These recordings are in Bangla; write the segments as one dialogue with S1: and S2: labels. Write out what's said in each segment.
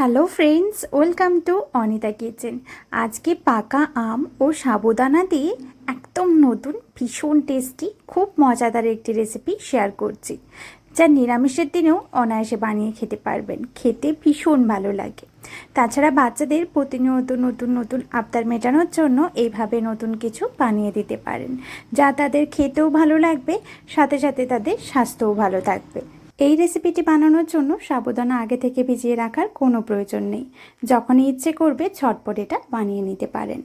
S1: Hello friends welcome to Anita kitchen আজকে পাকা আম ও সাবুদানা দিয়ে একদম নতুন, ভীষণ টেস্টি খুব মজাদার একটি রেসিপি শেয়ার করছি, যা নিরামিষের দিনেও অনায়াসে বানিয়ে খেতে পারবেন। খেতে ভীষণ ভালো লাগে। তাছাড়া বাচ্চাদের প্রতিনিয়ত নতুন নতুন আবদার মেটানোর জন্য এইভাবে নতুন কিছু বানিয়ে দিতে পারেন, যা তাদের খেতেও ভালো লাগবে, সাথে সাথে তাদের স্বাস্থ্যও ভালো থাকবে। এই রেসিপিটি বানানোর জন্য সাবুদানা আগে থেকে ভিজিয়ে রাখার কোনো প্রয়োজন নেই। যখনই ইচ্ছে করবে ঝটপট এটা বানিয়ে নিতে পারেন।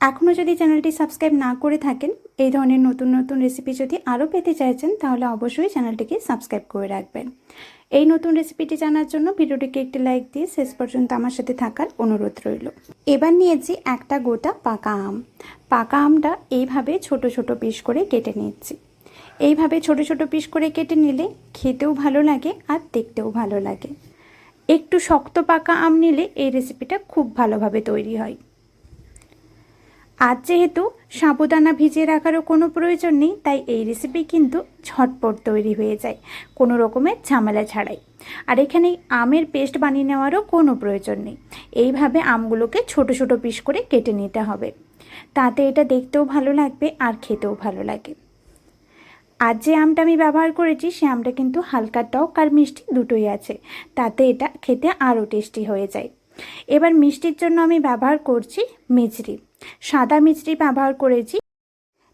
S1: এখনও যদি চ্যানেলটি সাবস্ক্রাইব না করে থাকেন, এই ধরনের নতুন নতুন রেসিপি যদি আরও পেতে চাইছেন, তাহলে অবশ্যই চ্যানেলটিকে সাবস্ক্রাইব করে রাখবেন। এই নতুন রেসিপিটি জানার জন্য ভিডিওটিকে একটি লাইক দিয়ে শেষ পর্যন্ত আমার সাথে থাকার অনুরোধ রইল। এবার নিয়েছি একটা গোটা পাকা আম। পাকা আমটা এইভাবে ছোট ছোট পিস করে কেটে নিচ্ছি। এইভাবে ছোট ছোট পিস করে কেটে নিলে খেতেও ভালো লাগে আর দেখতেও ভালো লাগে। একটু শক্ত পাকা আম নিলে এই রেসিপিটা খুব ভালোভাবে তৈরি হয়। আজ যেহেতু সাবুদানা ভিজিয়ে রাখারও কোনো প্রয়োজন নেই, তাই এই রেসিপি কিন্তু ঝটপট তৈরি হয়ে যায়, কোনো রকমের ঝামেলা ছাড়াই। আর এখানে আমের পেস্ট বানিয়ে নেওয়ারও কোনো প্রয়োজন নেই। এইভাবে আমগুলোকে ছোট ছোট পিস করে কেটে নিতে হবে। তাতে এটা দেখতেও ভালো লাগবে আর খেতেও ভালো লাগে। আজ যে আমটা আমি ব্যবহার করেছি, সে আমটা কিন্তু হালকা টক আর মিষ্টি দুটোই আছে। তাতে এটা খেতে আরও টেস্টি হয়ে যায়। এবার মিষ্টির জন্য আমি ব্যবহার করছি মিচড়ি সাদা মিচড়ি ব্যবহার করেছি।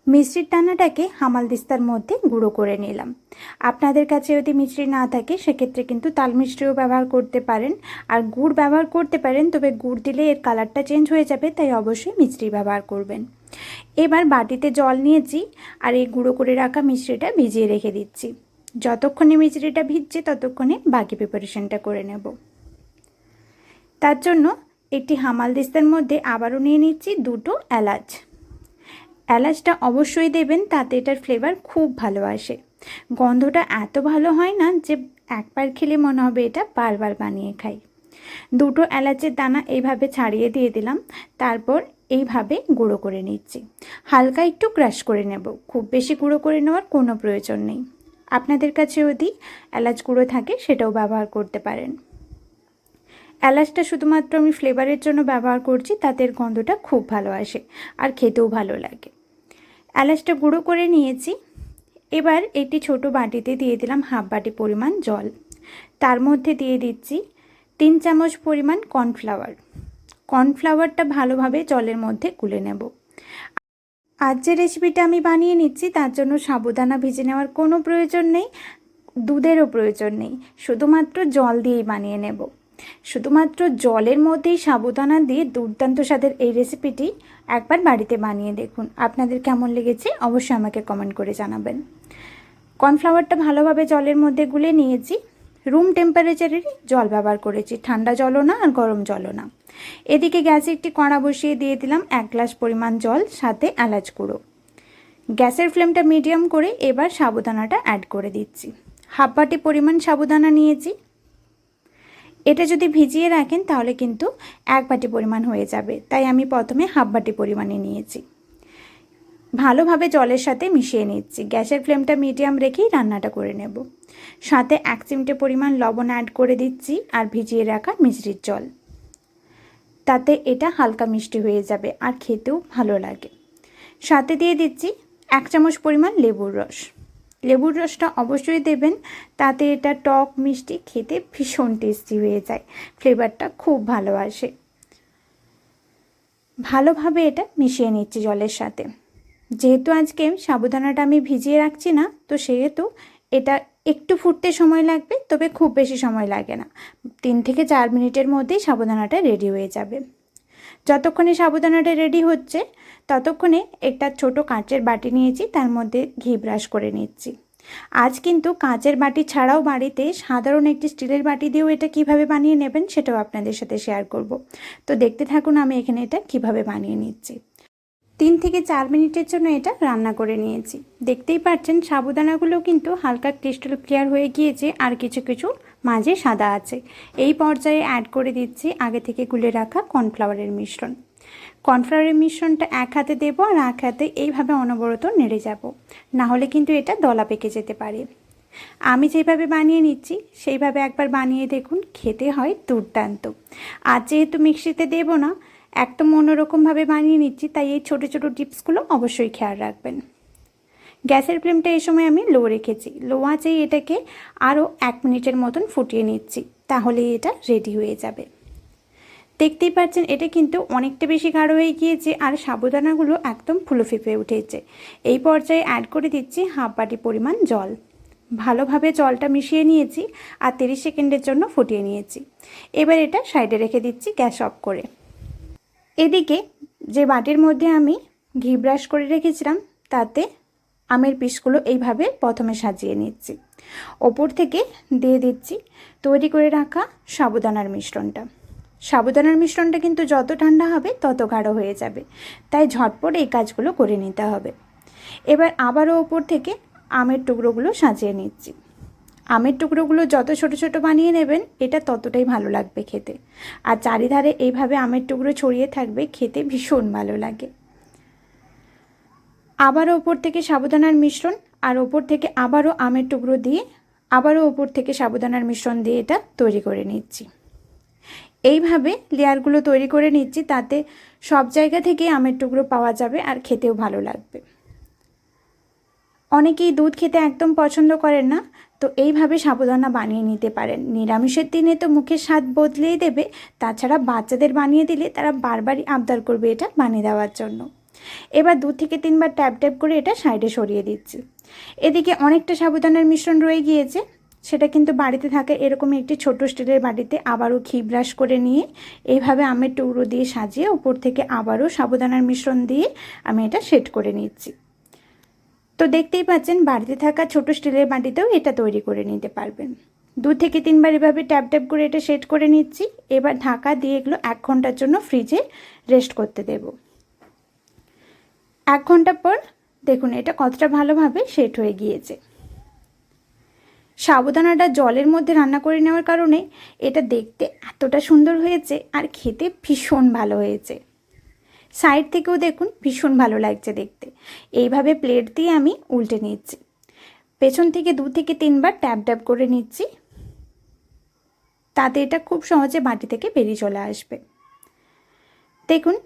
S1: মিষ্টির দানাটাকে হামাল দিস্তার মধ্যে গুঁড়ো করে নিলাম। আপনাদের কাছে যদি মিষ্টি না থাকে, সেক্ষেত্রে কিন্তু তাল মিষ্টিও ব্যবহার করতে পারেন। আর গুড় ব্যবহার করতে পারেন, তবে গুড় দিলে এর কালারটা চেঞ্জ হয়ে যাবে, তাই অবশ্যই মিষ্টি ব্যবহার করবেন। এবার বাটিতে জল নিয়েছি আর এই গুঁড়ো করে রাখা মিষ্টিটা ভিজিয়ে রেখে দিচ্ছি। যতক্ষণে মিষ্টিটা ভিজছে ততক্ষণে বাকি প্রিপারেশনটা করে নেব। তার জন্য একটি হামাল দিস্তার মধ্যে আবারও নিয়ে নিচ্ছি দুটো এলাচ। এলাচটা অবশ্যই দেবেন, তাতে এটার ফ্লেভার খুব ভালো আসে। গন্ধটা এত ভালো হয় না যে একবার খেলে মনে হবে এটা বারবার বানিয়ে খাই। দুটো এলাচের দানা এইভাবে ছাড়িয়ে দিয়ে দিলাম, তারপর এইভাবে গুঁড়ো করে নিচ্ছি। হালকা একটু ক্রাশ করে নেব। খুব বেশি গুঁড়ো করে নেওয়ার কোনো প্রয়োজন নেই। আপনাদের কাছে যদি এলাচ গুঁড়ো থাকে, সেটাও ব্যবহার করতে পারেন। এলাচটা শুধুমাত্র আমি ফ্লেভারের জন্য ব্যবহার করছি তাদের গন্ধটা খুব ভালো আসে আর খেতেও ভালো লাগে। এলাচটা গুঁড়ো করে নিয়েছি। এবার একটি ছোট বাটিতে দিয়ে দিলাম হাফ বাটি পরিমাণ জল। তার মধ্যে দিয়ে দিচ্ছি তিন চামচ পরিমাণ কর্নফ্লাওয়ার। কর্নফ্লাওয়ারটা ভালোভাবে জলের মধ্যে গুলে নেব। আজ যে রেসিপিটা আমি বানিয়ে নিচ্ছি, তার জন্য সাবুদানা ভেজে নেওয়ার কোনো প্রয়োজন নেই, দুধেরও প্রয়োজন নেই, শুধুমাত্র জল দিয়েই বানিয়ে নেব। শুধুমাত্র জলের মধ্যেই সাবুদানা দিয়ে দুর্দান্ত স্বাদের এই রেসিপিটি একবার বাড়িতে বানিয়ে দেখুন। আপনাদের কেমন লেগেছে অবশ্যই আমাকে কমেন্ট করে জানাবেন। কর্নফ্লাওয়ারটা ভালোভাবে জলের মধ্যে গুলে নিয়েছি। রুম টেম্পারেচারেরই জল ব্যবহার করেছি। ঠান্ডা জলও না আর গরম জলও না। এদিকে গ্যাসে একটি কড়া বসিয়ে দিয়ে দিলাম এক গ্লাস পরিমাণ জল, সাথে এলাচ গুঁড়ো। গ্যাসের ফ্লেমটা মিডিয়াম করে এবার সাবুদানাটা অ্যাড করে দিচ্ছি। হাফ বাটি পরিমাণ সাবুদানা নিয়েছি। এটা যদি ভিজিয়ে রাখেন তাহলে কিন্তু এক বাটি পরিমাণ হয়ে যাবে। তাই আমি প্রথমে হাফ বাটি পরিমাণে নিয়েছি। ভালোভাবে জলের সাথে মিশিয়ে নিচ্ছি। গ্যাসের ফ্লেমটা মিডিয়াম রেখেই রান্নাটা করে নেব। সাথে এক চিমটে পরিমাণ লবণ অ্যাড করে দিচ্ছি আর ভিজিয়ে রাখা মিষ্টির জল। তাতে এটা হালকা মিষ্টি হয়ে যাবে আর খেতেও ভালো লাগে। সাথে দিয়ে দিচ্ছি এক চামচ পরিমাণ লেবুর রস। লেবুর রসটা অবশ্যই দেবেন, তাতে এটা টক মিষ্টি খেতে ভীষণ টেস্টি হয়ে যায়। ফ্লেভারটা খুব ভালো আসে। ভালোভাবে এটা মিশিয়ে নিচ্ছি জলের সাথে। যেহেতু আজকে সাবুদানাটা আমি ভিজিয়ে রাখছি না, তো সেহেতু এটা একটু ফুটতে সময় লাগবে, তবে খুব বেশি সময় লাগে না। তিন থেকে চার মিনিটের মধ্যেই সাবুদানাটা রেডি হয়ে যাবে। যতক্ষণে সাবুদানাটা রেডি হচ্ছে, ততক্ষণে একটা ছোট কাঁচের বাটি নিয়েছি, তার মধ্যে ঘি ব্রাশ করে নিচ্ছি। আজ কিন্তু কাঁচের বাটি ছাড়াও বাড়িতে সাধারণ একটি স্টিলের বাটি দিয়েও এটা কীভাবে বানিয়ে নেবেন, সেটাও আপনাদের সাথে শেয়ার করব। তো দেখতে থাকুন আমি এখানে এটা কীভাবে বানিয়ে নিচ্ছি। তিন থেকে চার মিনিটের জন্য এটা রান্না করে নিয়েছি। দেখতেই পাচ্ছেন, সাবুদানাগুলো কিন্তু হালকা ক্রিস্টাল ক্লিয়ার হয়ে গিয়েছে, আর কিছু কিছু মাঝে সাদা আছে। এই পর্যায়ে অ্যাড করে দিচ্ছি আগে থেকে গুলে রাখা কর্নফ্লাওয়ারের মিশ্রণ। কর্নফ্লাওয়ারের মিশ্রণটা এক হাতে দেবো আর এক হাতে এইভাবে অনবরত নেড়ে যাব। না হলে কিন্তু এটা দলা পেকে যেতে পারে। আমি যেভাবে বানিয়ে নিচ্ছি, সেইভাবে একবার বানিয়ে দেখুন, খেতে হয় দুর্দান্ত। আর যেহেতু মিক্সিতে দেবো না একদম অন্যরকমভাবে বানিয়ে নিচ্ছি, তাই এই ছোটো ছোটো টিপসগুলো অবশ্যই খেয়াল রাখবেন। গ্যাসের ফ্লেমটা এই সময় আমি লো রেখেছি। লো আঁচেই এটাকে আরও এক মিনিটের মতন ফুটিয়ে নিচ্ছি তাহলে এটা রেডি হয়ে যাবে। দেখতেই পাচ্ছেন, এটা কিন্তু অনেকটা বেশি গাঢ় হয়ে গিয়েছে আর সাবুদানাগুলো একদম ফুলো ফেঁপে উঠেছে। এই পর্যায়ে অ্যাড করে দিচ্ছি হাফ বাটি পরিমাণ জল। ভালোভাবে জলটা মিশিয়ে নিয়েছি আর তিরিশ সেকেন্ডের জন্য ফুটিয়ে নিয়েছি। এবার এটা সাইডে রেখে দিচ্ছি গ্যাস অফ করে। এদিকে যে বাটির মধ্যে আমি ঘি ব্রাশ করে রেখেছিলাম, তাতে আমের পিসগুলো এইভাবে প্রথমে সাজিয়ে নিচ্ছি। ওপর থেকে দিয়ে দিচ্ছি তৈরি করে রাখা সাবুদানার মিশ্রণটা। সাবুদানার মিশ্রণটা কিন্তু যত ঠান্ডা হবে, তত গাঢ় হয়ে যাবে। তাই ঝটপট এই কাজগুলো করে নিতে হবে। এবার আবারও ওপর থেকে আমের টুকরোগুলো সাজিয়ে নিচ্ছি। আমের টুকরোগুলো যত ছোট ছোট বানিয়ে নেবেন, এটা ততটাই ভালো লাগবে খেতে। আর চারিধারে এইভাবে আমের টুকরো ছড়িয়ে থাকবে, খেতে ভীষণ ভালো লাগে। আবারও ওপর থেকে সাবুদানার মিশ্রণ, আর ওপর থেকে আবারও আমের টুকরো দিয়ে আবারও ওপর থেকে সাবুদানার মিশ্রণ দিয়ে এটা তৈরি করে নিচ্ছি। এইভাবে লেয়ারগুলো তৈরি করে নিচ্ছি, তাতে সব জায়গা থেকে আমের টুকরো পাওয়া যাবে আর খেতেও ভালো লাগবে। অনেকেই দুধ খেতে একদম পছন্দ করেন না তো এইভাবে সাবুদানা বানিয়ে নিতে পারেন। নিরামিষের দিনে তো মুখের স্বাদ বদলেই দেবে, তাছাড়া বাচ্চাদের বানিয়ে দিলে তারা বারবারই আবদার করবে এটা বানিয়ে দেওয়ার জন্য। এবার দু থেকে তিনবার ট্যাপ ট্যাপ করে এটা সাইডে সরিয়ে দিচ্ছি। এদিকে অনেকটা সাবুদানার মিশ্রণ রয়ে গিয়েছে, সেটা কিন্তু বাড়িতে থাকে এরকম একটি ছোট স্টিলের বাটিতে আবারও ঘি ব্রাশ করে নিয়ে এইভাবে আমের টুকরো দিয়ে সাজিয়ে উপর থেকে আবারও সাবুদানার মিশ্রণ দিয়ে আমি এটা সেট করে নিচ্ছি। তো দেখতেই পাচ্ছেন, বাড়িতে থাকা ছোট স্টিলের বাটিতেও এটা তৈরি করে নিতে পারবেন। দু থেকে তিনবার এভাবে ট্যাপ ট্যাপ করে এটা সেট করে নিচ্ছি। এবার ঢাকা দিয়ে এগুলো এক ঘণ্টার জন্য ফ্রিজে রেস্ট করতে দেব। এক ঘণ্টা পর দেখুন, এটা কতটা ভালোভাবে সেট হয়ে গিয়েছে। সাবুদানাটা জলের মধ্যে রান্না করে নেওয়ার কারণে এটা দেখতে এতটা সুন্দর হয়েছে আর খেতে ভীষণ ভালো হয়েছে। সাইড থেকেও দেখুন ভীষণ ভালো লাগছে দেখতে। এইভাবে প্লেট দিয়ে আমি উল্টে নিচ্ছি। পেছন থেকে দু থেকে তিনবার ট্যাপ ট্যাপ করে নিচ্ছি। তাতে এটা খুব সহজে বাটি থেকে বেরিয়ে চলে আসবে। দেখুন,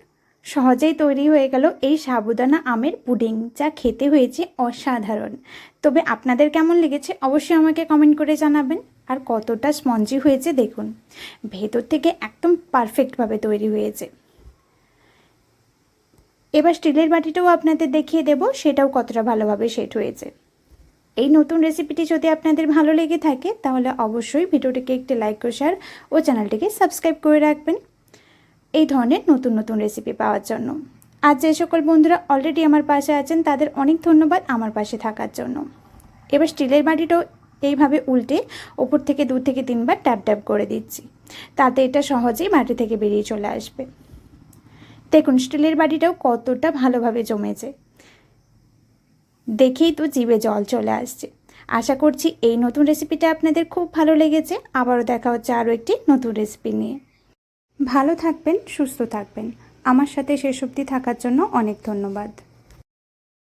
S1: সহজেই তৈরি হয়ে গেল এই সাবুদানা আমের পুডিং, যা খেতে হয়েছে অসাধারণ। তবে আপনাদের কেমন লেগেছে অবশ্যই আমাকে কমেন্ট করে জানাবেন। আর কতটা স্পঞ্জি হয়েছে দেখুন। ভেতর থেকে একদম পারফেক্টভাবে তৈরি হয়েছে। এবার স্টিলের বাটিটাও আপনাদের দেখিয়ে দেব, সেটাও কতটা ভালোভাবে সেট হয়েছে। এই নতুন রেসিপিটি যদি আপনাদের ভালো লেগে থাকে, তাহলে অবশ্যই ভিডিওটিকে একটি লাইক ও শেয়ার ও চ্যানেলটিকে সাবস্ক্রাইব করে রাখবেন এই ধরনের নতুন নতুন রেসিপি পাওয়ার জন্য। আর যে সকল বন্ধুরা অলরেডি আমার পাশে আছেন, তাদের অনেক ধন্যবাদ আমার পাশে থাকার জন্য। এবার স্টিলের বাটিটাও এইভাবে উল্টে ওপর থেকে দু থেকে তিনবার ট্যাপ ট্যাপ করে দিচ্ছি। তাতে এটা সহজেই মাটি থেকে বেরিয়ে চলে আসবে। দেখুন, স্টিলের বাটিটাও কতটা ভালোভাবে জমেছে। দেখেই তো জিভে জল চলে আসছে। আশা করছি এই নতুন রেসিপিটা আপনাদের খুব ভালো লেগেছে। আবারও দেখা হচ্ছে আরও একটি নতুন রেসিপি নিয়ে। ভালো থাকবেন, সুস্থ থাকবেন। আমার সাথে শেষ অবধি থাকার জন্য অনেক ধন্যবাদ।